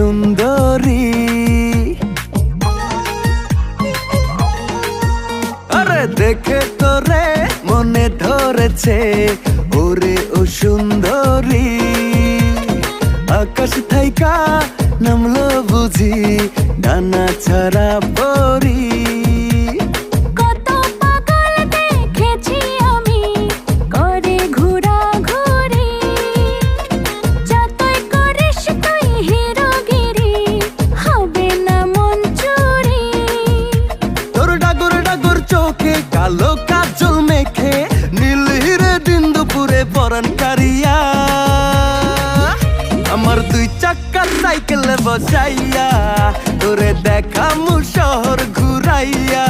সুন্দরী। আরে দেখে তোরে মনে ধরেছে, ওরে ও সুন্দরী। আকাশ থাইকা নামলো বুঝি ডানা ছাড়া পরি চোখে কালো কাজল মেখে নীল হিরে দিন দুপুরে কারিয়া। আমার দুই চাক্কা সাইকেলে বসাইয়া তোরে দেখামু শহর ঘুরাইয়া।